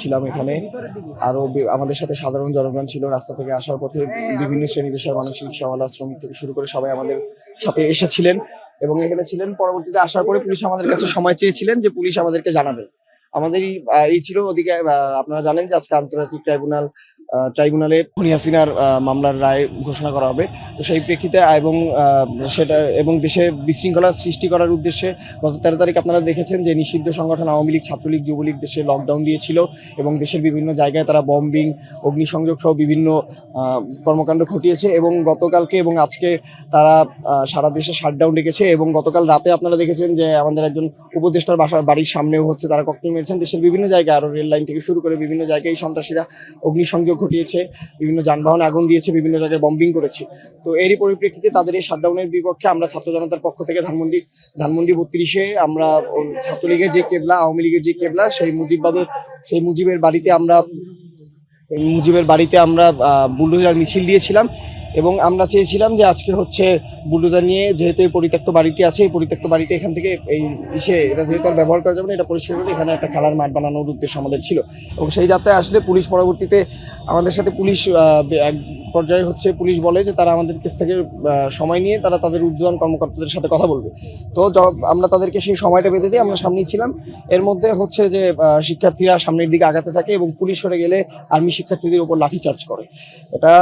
ছিলাম এখানে। আরও আমাদের সাথে সাধারণ জনগণ ছিল, রাস্তা থেকে আসার পথে বিভিন্ন শ্রেণি পেশার মানুষ, রিক্সাওয়ালা, শ্রমিক থেকে শুরু করে সবাই আমাদের সাথে এসেছিলেন এবং এখানে ছিলেন। পরবর্তীতে আসার পরে পুলিশ আমাদের কাছে সময় চেয়েছিলেন যে পুলিশ আমাদেরকে জানাবে। আমাদের এই ছিল ওদিকে আপনারা জানেন যে আজকে আন্তর্জাতিক ট্রাইব্যুনাল ট্রাইব্যুনালে হাসিনার মামলার রায় ঘোষণা করা হবে। তো সেই প্রেক্ষিতে এবং সেটা, এবং দেশে বিশৃঙ্খলা সৃষ্টি করার উদ্দেশ্যে গত তেরো তারিখ আপনারা দেখেছেন যে নিষিদ্ধ সংগঠন আওয়ামী লীগ, ছাত্রলীগ, যুবলীগ দেশে লকডাউন দিয়েছিল এবং দেশের বিভিন্ন জায়গায় তারা বম্বিং অগ্নিসংযোগ সহ বিভিন্ন কর্মকাণ্ড ঘটিয়েছে এবং গতকালকে এবং আজকে তারা সারা দেশে শাটডাউন ডেকেছে এবং গতকাল রাতে আপনারা দেখেছেন যে আমাদের একজন উপদেষ্টার বাসার বাড়ির সামনেও হচ্ছে তারা ককটেল মেরেছেন দেশের বিভিন্ন জায়গায় আরও রেল লাইন থেকে শুরু করে বিভিন্ন জায়গায় সন্ত্রাসীরা অগ্নিসংযোগ ঘটিয়েছে, বিভিন্ন যানবাহনে আগুন দিয়েছে, বিভিন্ন জায়গায় বম্বিং করেছে। তো এরই পরিপ্রেক্ষিতে তাদের এই শাটডাউনের বিপক্ষে আমরা ছাত্র জনতার পক্ষ থেকে ধানমন্ডি ধানমন্ডি বত্রিশে আমরা ছাত্রলীগের যে কেবলা, আওয়ামী লীগের যে কেবলা, সেই মুজিববাদের সেই মুজিবের বাড়িতে আমরা, মুজিবের বাড়িতে আমরা বুলডোজার মিছিল দিয়েছিলাম। এবং আমরা চেয়েছিলাম যে আজকে হচ্ছে বুলডোজার নিয়ে যেহেতু এই পরিত্যক্ত বাড়িটি আছে, এই পরিত্যক্ত বাড়িটি এখান থেকে এই ইসে এটা যেহেতু আর ব্যবহার করা যাবে না, এটা পরিষ্কার করে এখানে একটা খেলার মাঠ বানানোর উদ্দেশ্য আমাদের ছিল। এবং সেই যাত্রায় আসলে পুলিশ পরবর্তীতে আমাদের সাথে পুলিশ এক পর্যায়ে হচ্ছে পুলিশ বলে যে তারা আমাদের কাছ থেকে সময় নিয়ে তারা তাদের ঊর্ধ্বতন কর্মকর্তাদের সাথে কথা বলবে। তো আমরা তাদেরকে সেই সময়টা বেঁধে দিই আমরা সামনেই ছিলাম। এর মধ্যে হচ্ছে যে শিক্ষার্থীরা সামনের দিকে আগাতে থাকে এবং পুলিশ সরে গেলে আর্মি শিক্ষার্থীদের উপর লাঠিচার্জ করে। এটা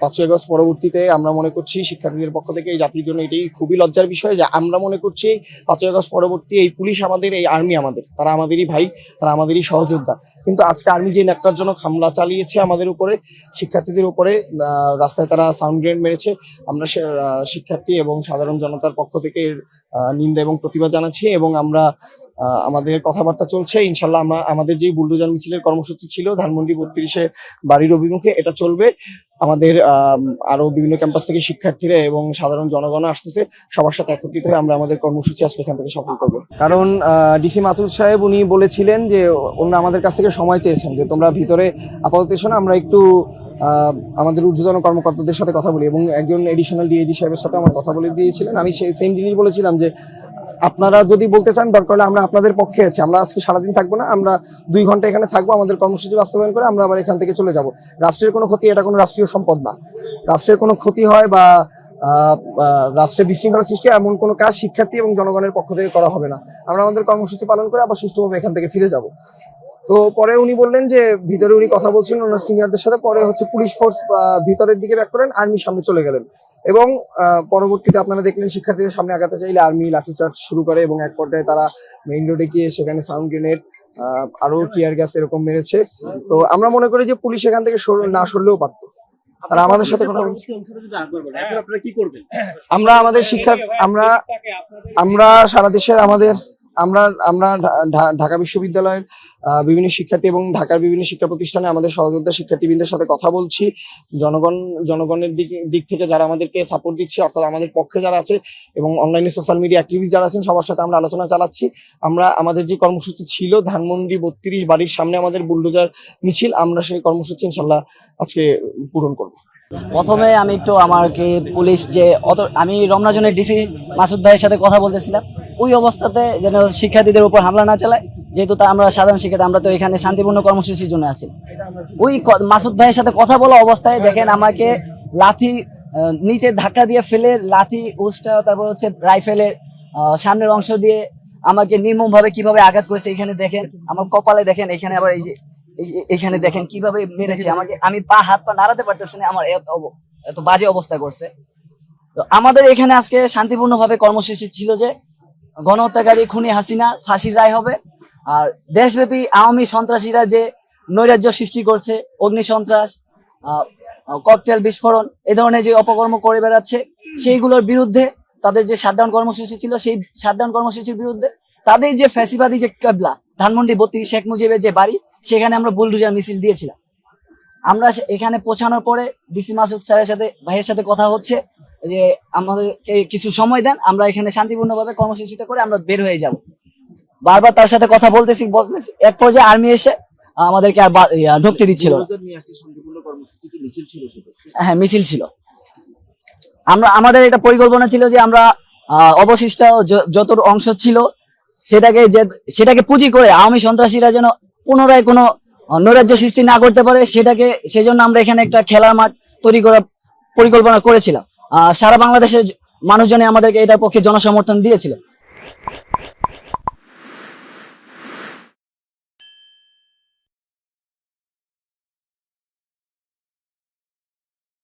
পাঁচই আগস্ট পরবর্তীতে আমরা মনে করছি শিক্ষার্থীদের পক্ষ থেকে এই জাতির জন্য এটাই খুবই লজ্জার বিষয় যে আমরা মনে করছি পাঁচই আগস্ট পরবর্তী এই পুলিশ আমাদের, এই আর্মি আমাদের। তারা আমাদেরই ভাই, তারা আমাদেরই সহযোদ্ধা। কিন্তু আজকে আর্মি যে ন্যাক্কারজনক হামলা চালিয়েছে আমাদের উপরে, শিক্ষার্থীদের উপরে রাস্তায় তারা সাউন্ড গ্রেনেড মেরেছে, আমরা শিক্ষার্থী এবং সাধারণ জনতার পক্ষ থেকে নিন্দা এবং প্রতিবাদ জানাচ্ছি এবং আমরা আমাদের কথাবার্তা চলছে। ইনশাল্লাহ আমরা আমাদের যে বুলডোজার মিছিলের কর্মসূচি ছিল ধানমন্ডি বত্রিশে বাড়ির অভিমুখে এটা চলবে। আমাদের আম, আরও বিভিন্ন ক্যাম্পাস থেকে শিক্ষার্থীরা এবং সাধারণ জনগণ আসতেছে। সবার সাথে একত্রিত হয়ে আমরা আমাদের কর্মসূচি আজকে এখান থেকে সফল করব। কারণ ডিসি মাতুর সাহেব উনি বলেছিলেন যে ওনারা আমাদের কাছ থেকে সময় চেয়েছেন যে তোমরা ভিতরে আপাতত এসো না আমরা একটু আমাদের ঊর্ধ্বতন কর্মকর্তাদের সাথে কথা বলি এবং একজন এডিশনাল ডিএজি সাহেবের সাথে আমার কথা বলে দিয়েছিলেন। আমি সেই সেম জিনিস বলেছিলাম যে আপনারা যদি বলতে চান, দরকার হলে আমরা আপনাদের পক্ষে আছি। আমরা আজকে সারাদিন থাকব না, আমরা দুই ঘণ্টা এখানে থাকব, আমাদের কর্মসূচি বাস্তবায়ন করে আমরা আবার এখান থেকে চলে যাব। রাষ্ট্রের কোনো ক্ষতি, এটা কোনো রাষ্ট্রীয় সম্পদ না। রাষ্ট্রের কোনো ক্ষতি হয় বা রাষ্ট্রে বিশৃঙ্খলা সৃষ্টি এমন কোনো কাজ শিক্ষার্থী এবং জনগণের পক্ষ থেকে করা হবে না। আমরা আমাদের কর্মসূচি পালন করে আবার সুষ্ঠুভাবে এখান থেকে ফিরে যাব। তো পরে উনি বললেন যে ভিতরে উনি কথা বলছিলেন ওনার সিনিয়রদের সাথে। পরে হচ্ছে পুলিশ ফোর্স ভিতরের দিকে ব্যাক করেন আর্মি সামনে চলে গেলেন। এবং পরবর্তীতে আপনারা দেখলেন শিক্ষার্থীরা সামনে আগাতে চাইলে আর্মি লাঠিচার্জ শুরু করে এবং এক পর্যায়ে তারা মেইন রোডে গিয়ে সেখানে সাউন্ড গ্রেনেড আরও টিয়ার গ্যাস এরকম মেরেছে। তো আমরা মনে করি যে পুলিশ এখান থেকে না সরলেও পারতো। তারা আমাদের সাথে কথা আমরা আমাদের শিক্ষা আমরা আমরা সারা দেশের আমাদের আমরা আমরা ঢাকা বিশ্ববিদ্যালয়ের বিভিন্ন শিক্ষার্থী এবং ঢাকার বিভিন্ন শিক্ষা প্রতিষ্ঠানে আমাদের সহযোদ্ধা শিক্ষার্থীবৃন্দের সাথে কথা বলছি। জনগণ, জনগণের দিক দিক থেকে যারা আমাদেরকে সাপোর্ট দিচ্ছে, অর্থাৎ আমাদের পক্ষে যারা আছে এবং অনলাইনে সোশ্যাল মিডিয়া অ্যাক্টিভিস্ট যারা আছেন, সবার সাথে আমরা আলোচনা চালাচ্ছি। আমরা, আমাদের যে কর্মসূচি ছিল, ধানমন্ডি বত্রিশ বাড়ির সামনে আমাদের বুলডোজার মিছিল, আমরা সেই কর্মসূচি ইনশাল্লাহ আজকে পূরণ করব। প্রথমে আমি একটু আমাকে পুলিশ যে অত আমি রমনাজনের ডিসি মাসুদ ভাইয়ের সাথে কথা বলতেছিলাম। ওই অবস্থাতে যেন শিক্ষার্থীদের উপর হামলা না চালায়, যেহেতু তা আমরা সাধারণ শিক্ষার্থী, আমরা তো এখানে শান্তিপূর্ণ কর্মসূচির জন্য আছি। ওই মাসুদ ভাইয়ের সাথে কথা বলা অবস্থায় দেখেন আমাকে লাথি নিচে ধাক্কা দিয়ে ফেলে লাথি, উস্টা, তারপর হচ্ছে রাইফেলের সামনের অংশ দিয়ে আমাকে নির্মম ভাবে কীভাবে আঘাত করেছে এখানে দেখেন, আমার কপালে দেখেন, এখানে আবার এই যে এখানে দেখেন কীভাবে মেরেছে আমাকে। আমি পা হাত পা নাড়াতে পারতেছি না আমার এত এত বাজে অবস্থা করছে। তো আমাদের এখানে আজকে শান্তিপূর্ণ ভাবে কর্মসূচি ছিল যে গণহত্যাকারী খুনি হাসিনা ফাঁসির রায় হবে। আর দেশব্যাপী আওয়ামী সন্ত্রাসীরা যে নৈরাজ্য সৃষ্টি করছে অগ্নি সন্ত্রাস ককটেল বিস্ফোরণ এ ধরনের যে অপকর্ম করে বেড়াচ্ছে সেইগুলোর বিরুদ্ধে তাদের যে শাটডাউন কর্মসূচি ছিল সেই শাটডাউন কর্মসূচির বিরুদ্ধে তাদের যে ফ্যাসিবাদী যে কেবলা ধানমন্ডি বত্রিশ শেখ মুজিবের যে বাড়ি সেখানে আমরা বুলডুজার মিছিল দিয়েছিলাম। আমরা এখানে পৌঁছানোর পরে ডিসি মাসুদ স্যারের সাথে ভাইয়ের সাথে কথা হচ্ছে যে আমাদেরকে কিছু সময় দেন আমরা এখানে শান্তিপূর্ণভাবে কর্মসূচিটা করে আমরা বের হয়ে যাব। বারবার তার সাথে কথা বলতেছি বলতেছি। এক পর্যায়ে আর্মি এসে আমাদেরকে আর ঢুকতে দিচ্ছিল হ্যাঁ মিছিল ছিল। আমরা আমাদের এটা পরিকল্পনা ছিল যে আমরা অবশিষ্ট যত অংশ ছিল সেটাকে যে সেটাকে পুঁজি করে আওয়ামী সন্ত্রাসীরা যেন পুনরায় কোনো নৈরাজ্য সৃষ্টি না করতে পারে, সেটাকে সেই জন্য আমরা এখানে একটা খেলার মাঠ তৈরি করার পরিকল্পনা করেছিলাম। সারা বাংলাদেশের মানুষজনে আমাদেরকে এটার পক্ষে জনসমর্থন দিয়েছিল।